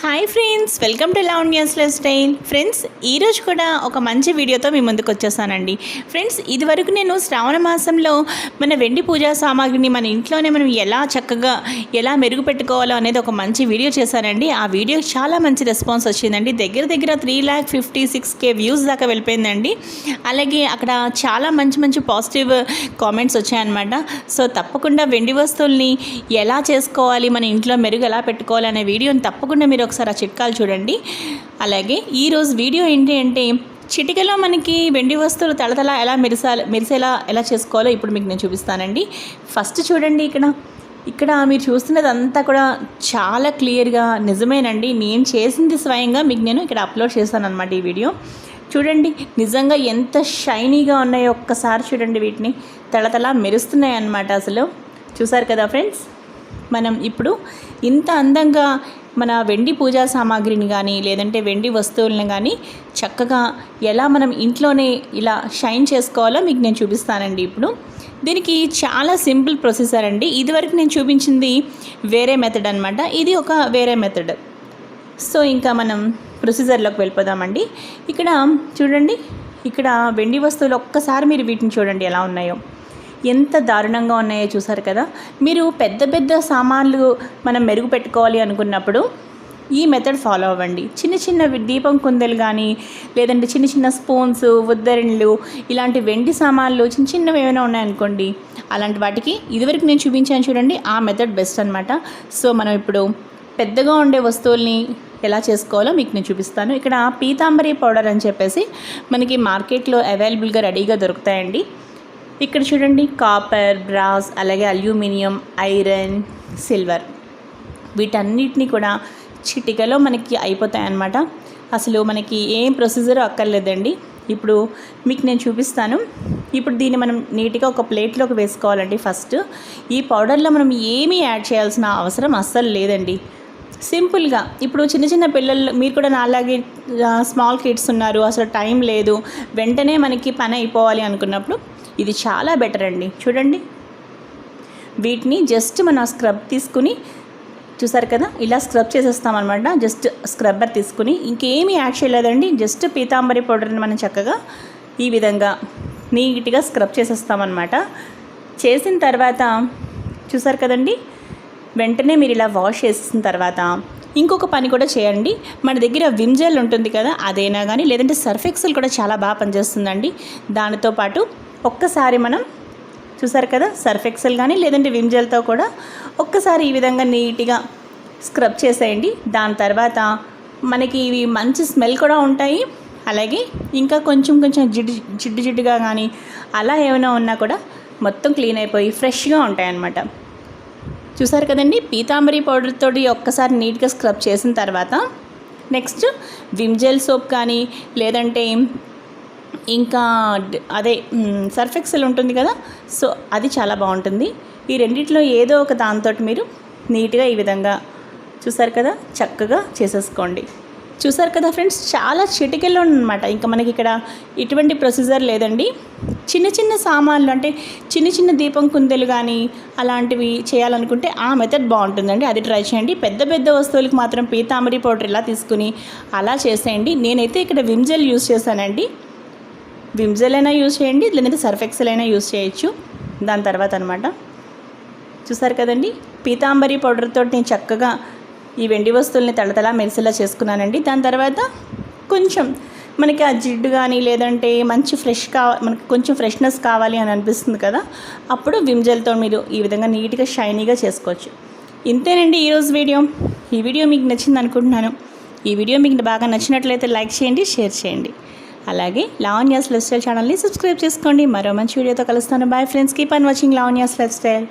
Hi friends welcome to Lavanya's lifestyle friends ఈరోజు కూడా ఒక మంచి వీడియోతో మీ ముందుకు వచ్చేసానండి. ఫ్రెండ్స్ ఇదివరకు నేను శ్రావణ మాసంలో మన వెండి పూజా సామాగ్రిని మన ఇంట్లోనే మనం ఎలా చక్కగా ఎలా మెరుగు పెట్టుకోవాలో అనేది ఒక మంచి వీడియో చేశానండి. ఆ వీడియో చాలా మంచి రెస్పాన్స్ వచ్చిందండి. దగ్గర దగ్గర three lakh fifty six K views దాకా వెళ్ళిపోయిందండి. అలాగే అక్కడ చాలా మంచి మంచి పాజిటివ్ కామెంట్స్ వచ్చాయన్నమాట. సో తప్పకుండా వెండి వస్తువుల్ని ఎలా చేసుకోవాలి మన ఇంట్లో మెరుగు ఎలా పెట్టుకోవాలి అనే వీడియోని తప్పకుండా మీరు ఒకసారి ఆ చిట్కాలు చూడండి. అలాగే ఈరోజు వీడియో ఏంటి అంటే చిటికలో మనకి వెండి వస్తువులు తళతళ ఎలా మెరిసాల మెరిసేలా ఎలా చేసుకోవాలో ఇప్పుడు మీకు నేను చూపిస్తానండి. ఫస్ట్ చూడండి ఇక్కడ. ఇక్కడ మీరు చూస్తున్నది అంతా కూడా చాలా క్లియర్గా నిజమేనండి. నేను చేసింది స్వయంగా మీకు నేను ఇక్కడ అప్లోడ్ చేశాను అనమాట ఈ వీడియో. చూడండి నిజంగా ఎంత షైనీగా ఉన్నాయో ఒక్కసారి చూడండి వీటిని. తళతళ మెరుస్తున్నాయి అన్నమాట అసలు. చూసారు కదా ఫ్రెండ్స్? మనం ఇప్పుడు ఇంత అందంగా మన వెండి పూజా సామాగ్రిని కానీ లేదంటే వెండి వస్తువులను కానీ చక్కగా ఎలా మనం ఇంట్లోనే ఇలా షైన్ చేసుకోవాలో మీకు నేను చూపిస్తానండి ఇప్పుడు. దీనికి చాలా సింపుల్ ప్రొసెసర్ అండి. ఇదివరకు నేను చూపించింది వేరే మెథడ్ అనమాట ఇది ఒక వేరే మెథడ్. సో ఇంకా మనం ప్రొసీజర్లోకి వెళ్ళిపోదామండి. ఇక్కడ చూడండి. ఇక్కడ వెండి వస్తువులు ఒక్కసారి మీరు వీటిని చూడండి ఎలా ఉన్నాయో. ఎంత దారుణంగా ఉన్నాయో చూసారు కదా? మీరు పెద్ద పెద్ద సామాన్లు మనం మెరుగు పెట్టుకోవాలి అనుకున్నప్పుడు ఈ మెథడ్ ఫాలో అవ్వండి. చిన్న చిన్న దీపం కుందెలు కానీ లేదంటే చిన్న చిన్న స్పూన్స్ ఉద్దరిణలు ఇలాంటి వెండి సామాన్లు చిన్న చిన్నవి ఏమైనా ఉన్నాయనుకోండి అలాంటి వాటికి ఇదివరకు నేను చూపించాను చూడండి ఆ మెథడ్ బెస్ట్ అనమాట సో మనం ఇప్పుడు పెద్దగా ఉండే వస్తువుల్ని ఎలా చేసుకోవాలో మీకు నేను చూపిస్తాను. ఇక్కడ పీతాంబరి పౌడర్ అని చెప్పేసి మనకి మార్కెట్లో అవైలబుల్గా రెడీగా దొరుకుతాయండి. ఇక్కడ చూడండి కాపర్ బ్రాస్ అలాగే అల్యూమినియం ఐరన్ సిల్వర్. వీటన్నిటిని కూడా చిటికలో మనకి అయిపోతాయి అన్నమాట అసలు మనకి ఏం ప్రొసీజర్ అక్కర్లేదండి. ఇప్పుడు మీకు నేను చూపిస్తాను. ఇప్పుడు దీన్ని మనం నీట్గా ఒక ప్లేట్లోకి వేసుకోవాలండి ఫస్ట్. ఈ పౌడర్లో మనం ఏమీ యాడ్ చేయాల్సిన అవసరం అస్సలు లేదండి. సింపుల్గా ఇప్పుడు చిన్న చిన్న పిల్లలు మీరు కూడా నాలాగే స్మాల్ కిడ్స్ ఉన్నారు అసలు టైం లేదు వెంటనే మనకి పని అయిపోవాలి అనుకున్నప్పుడు ఇది చాలా బెటర్ అండి. చూడండి. వీటిని జస్ట్ మనం స్క్రబ్ తీసుకుని చూసారు కదా? ఇలా స్క్రబ్ చేసేస్తామన్నమాట. జస్ట్ స్క్రబ్బర్ తీసుకుని ఇంకేమీ యాడ్ చేయలేదండి. జస్ట్ పీతాంబరి పౌడర్ని మనం చక్కగా ఈ విధంగా నీట్గా స్క్రబ్ చేసేస్తామన్నమాట. చేసిన తర్వాత చూసారు కదండి? వెంటనే మీరు ఇలా వాష్ చేసిన తర్వాత ఇంకొక పని కూడా చేయండి. మన దగ్గర విమ్ జెల్ ఉంటుంది కదా అదైనా కానీ లేదంటే సర్ఫ్ ఎక్సెల్ కూడా చాలా బాగా పనిచేస్తుందండి. దానితో పాటు ఒక్కసారి మనం చూసారు కదా సర్ఫ్ ఎక్సెల్ కానీ లేదంటే విమ్ జెల్తో కూడా ఒక్కసారి ఈ విధంగా నీట్గా స్క్రబ్ చేసేయండి. దాని తర్వాత మనకి ఇవి మంచి స్మెల్ కూడా ఉంటాయి. అలాగే ఇంకా కొంచెం కొంచెం జిడ్డు జిడ్డు జిడ్డుగా కానీ అలా ఏమైనా ఉన్నా కూడా మొత్తం క్లీన్ అయిపోయి ఫ్రెష్గా ఉంటాయన్నమాట. చూసారు కదండి పీతాంబరి పౌడర్తో ఒక్కసారి నీట్గా స్క్రబ్ చేసిన తర్వాత నెక్స్ట్ విమ్ జెల్ సోప్ కానీ లేదంటే ఇంకా అదే సర్ఫ్ ఎక్సెల్ ఉంటుంది కదా సో అది చాలా బాగుంటుంది. ఈ రెండిట్లో ఏదో ఒక దాంతో మీరు నీట్గా ఈ విధంగా చూసారు కదా చక్కగా చేసేసుకోండి. చూసారు కదా ఫ్రెండ్స్ చాలా చిటికెల్లో అనమాట ఇంకా మనకి ఇక్కడ ఇటువంటి ప్రొసీజర్ లేదండి. చిన్న చిన్న సామాన్లు అంటే చిన్న చిన్న దీపం కుందెలు కానీ అలాంటివి చేయాలనుకుంటే ఆ మెథడ్ బాగుంటుందండి. అది ట్రై చేయండి. పెద్ద పెద్ద వస్తువులకు మాత్రం పీతాంబరి పౌడర్ ఇలా తీసుకుని అలా చేసేయండి. నేనైతే ఇక్కడ విమ్జెల్ యూస్ చేశానండి. విమ్జెల్ అయినా యూజ్ చేయండి లేదంటే సర్ఫ్ ఎక్సెల్ అయినా యూజ్ చేయొచ్చు. దాని తర్వాత అనమాట చూసారు కదండి? పీతాంబరి పౌడర్తో నేను చక్కగా ఈ వెండి వస్తువుల్ని తళతళ మెరిసేలా చేసుకున్నానండి. దాని తర్వాత కొంచెం మనకి ఆ జిడ్డు కానీ లేదంటే మంచి ఫ్రెష్ కావ మనకి కొంచెం ఫ్రెష్నెస్ కావాలి అని అనిపిస్తుంది కదా? అప్పుడు విమ్జెల్తో మీరు ఈ విధంగా నీట్గా షైనీగా చేసుకోవచ్చు. ఇంతేనండి ఈరోజు వీడియో. ఈ వీడియో మీకు నచ్చింది అనుకుంటున్నాను. ఈ వీడియో మీకు బాగా నచ్చినట్లయితే లైక్ చేయండి షేర్ చేయండి. అలాగే లావణ్యాస్ లైఫ్ స్టైల్ ఛానల్ని సబ్స్క్రైబ్ చేసుకోండి. మరో మంచి వీడియోతో కలుస్తాను. Bye friends keep on watching Lavanya's lifestyle